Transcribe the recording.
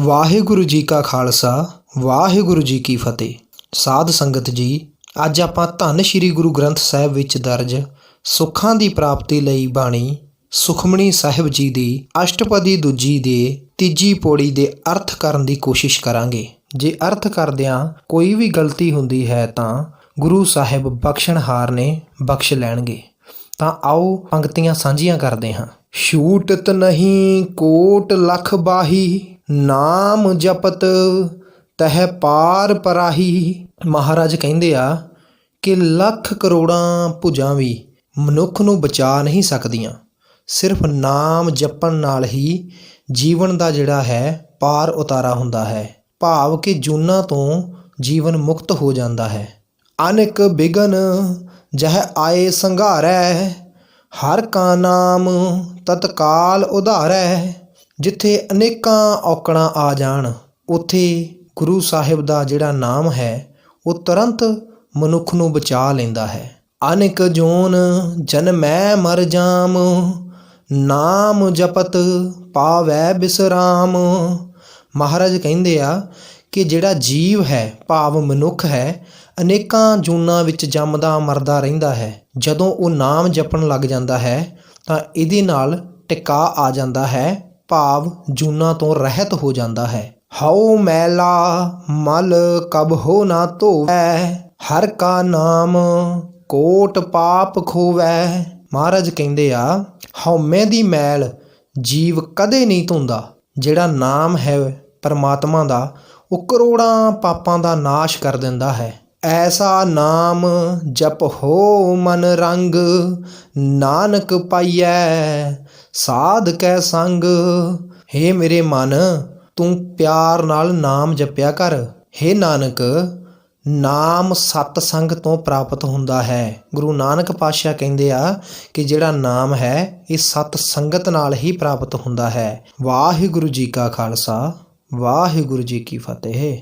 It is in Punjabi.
ਵਾਹਿਗੁਰੂ ਜੀ ਕਾ ਖਾਲਸਾ, ਵਾਹਿਗੁਰੂ ਜੀ ਕੀ ਫਤਿਹ। ਸਾਧ ਸੰਗਤ ਜੀ, ਅੱਜ ਆਪਾਂ ਧੰਨ ਸ਼੍ਰੀ ਗੁਰੂ ਗ੍ਰੰਥ ਸਾਹਿਬ ਵਿੱਚ ਦਰਜ ਸੁੱਖਾਂ ਦੀ ਪ੍ਰਾਪਤੀ ਲਈ ਬਾਣੀ ਸੁਖਮਣੀ ਸਾਹਿਬ ਜੀ ਦੀ ਅਸ਼ਟਪਦੀ ਦੂਜੀ ਦੇ ਤੀਜੀ ਪੌੜੀ ਦੇ ਅਰਥ ਕਰਨ ਦੀ ਕੋਸ਼ਿਸ਼ ਕਰਾਂਗੇ। ਜੇ ਅਰਥ ਕਰਦਿਆਂ ਕੋਈ ਵੀ ਗਲਤੀ ਹੁੰਦੀ ਹੈ ਤਾਂ ਗੁਰੂ ਸਾਹਿਬ ਬਖਸ਼ਣਹਾਰ ਨੇ ਬਖਸ਼ ਲੈਣਗੇ। ਤਾਂ ਆਓ ਪੰਕਤੀਆਂ ਸਾਂਝੀਆਂ ਕਰਦੇ ਹਾਂ। ਛੂਟਤ ਨਹੀਂ ਕੋਟ ਲਖ ਬਾਹੀ ਨਾਮ ਜਪਤ ਤਹਿ ਪਾਰ ਪਰਾਹੀ। ਮਹਾਰਾਜ ਕਹਿੰਦੇ ਆ ਕਿ ਲੱਖ ਕਰੋੜਾਂ ਭੁਜਾਂ ਵੀ ਮਨੁੱਖ ਨੂੰ ਬਚਾ ਨਹੀਂ ਸਕਦੀਆਂ। ਸਿਰਫ ਨਾਮ ਜਪਣ ਨਾਲ ਹੀ ਜੀਵਨ ਦਾ ਜਿਹੜਾ ਹੈ, ਪਾਰ ਉਤਾਰਾ ਹੁੰਦਾ ਹੈ। ਭਾਵ ਕਿ ਜੂਨਾਂ ਤੋਂ ਜੀਵਨ ਮੁਕਤ ਹੋ ਜਾਂਦਾ ਹੈ। ਅਨੇਕ ਬਿਗਨ ਜਹ ਆਏ ਸੰਘਾਰੈ, ਹਰ ਕਾ ਨਾਮ ਤਤਕਾਲ ਉਧਾਰੈ। ਜਿੱਥੇ ਅਨੇਕਾਂ ਔਕੜਾਂ ਆ ਜਾਣ, ਉੱਥੇ ਗੁਰੂ ਸਾਹਿਬ ਦਾ ਜਿਹੜਾ ਨਾਮ ਹੈ, ਉਹ ਤੁਰੰਤ ਮਨੁੱਖ ਨੂੰ ਬਚਾ ਲੈਂਦਾ ਹੈ। ਅਨੇਕ ਜੋਨ ਜਨਮੈ ਮਰ ਜਾਮ, ਨਾਮ ਜਪਤ ਪਾਵੈ ਬਿਸਰਾਮ। ਮਹਾਰਾਜ ਕਹਿੰਦੇ ਆ ਕਿ ਜਿਹੜਾ ਜੀਵ ਹੈ, ਭਾਵ ਮਨੁੱਖ ਹੈ, ਅਨੇਕਾਂ ਜੂਨਾਂ ਵਿੱਚ ਜੰਮਦਾ ਮਰਦਾ ਰਹਿੰਦਾ ਹੈ। ਜਦੋਂ ਉਹ ਨਾਮ ਜਪਣ ਲੱਗ ਜਾਂਦਾ ਹੈ, ਤਾਂ ਇਹਦੇ ਨਾਲ ਟਿਕਾ ਆ ਜਾਂਦਾ ਹੈ। ਭਾਵ ਜੂਨਾਂ ਤੋਂ ਰਹਿਤ ਹੋ ਜਾਂਦਾ ਹੈ। ਹਉ ਮੈਲਾ ਮਲ ਕਬ ਹੋ ਨਾ ਧੋਵੈ, ਹਰ ਕਾ ਨਾਮ ਕੋਟ ਪਾਪ ਖੋਵੈ। ਮਹਾਰਾਜ ਕਹਿੰਦੇ ਆ ਹਉਮੈ ਦੀ ਮੈਲ ਜੀਵ ਕਦੇ ਨਹੀਂ ਧੁੰਦਾ, ਜਿਹੜਾ ਨਾਮ ਹੈ ਪਰਮਾਤਮਾ ਦਾ, ਉਹ ਕਰੋੜਾਂ ਪਾਪਾਂ ਦਾ ਨਾਸ਼ ਕਰ ਦਿੰਦਾ ਹੈ। ਐਸਾ ਨਾਮ ਜਪ ਹੋ ਮਨ ਰੰਗ, ਨਾਨਕ ਪਾਈਐ ਸਾਧ ਕੈ ਸੰਗ। ਹੇ ਮੇਰੇ ਮਨ, ਤੂੰ ਪਿਆਰ ਨਾਲ ਨਾਮ ਜਪਿਆ ਕਰ। ਹੇ ਨਾਨਕ, ਨਾਮ ਸਤ ਸੰਗ ਤੋਂ ਪ੍ਰਾਪਤ ਹੁੰਦਾ ਹੈ। ਗੁਰੂ ਨਾਨਕ ਪਾਤਸ਼ਾਹ ਕਹਿੰਦੇ ਆ ਕਿ ਜਿਹੜਾ ਨਾਮ ਹੈ, ਇਹ ਸਤ ਸੰਗਤ ਨਾਲ ਹੀ ਪ੍ਰਾਪਤ ਹੁੰਦਾ ਹੈ। ਵਾਹਿਗੁਰੂ ਜੀ ਕਾ ਖਾਲਸਾ, ਵਾਹਿਗੁਰੂ ਜੀ ਕੀ ਫਤਿਹ।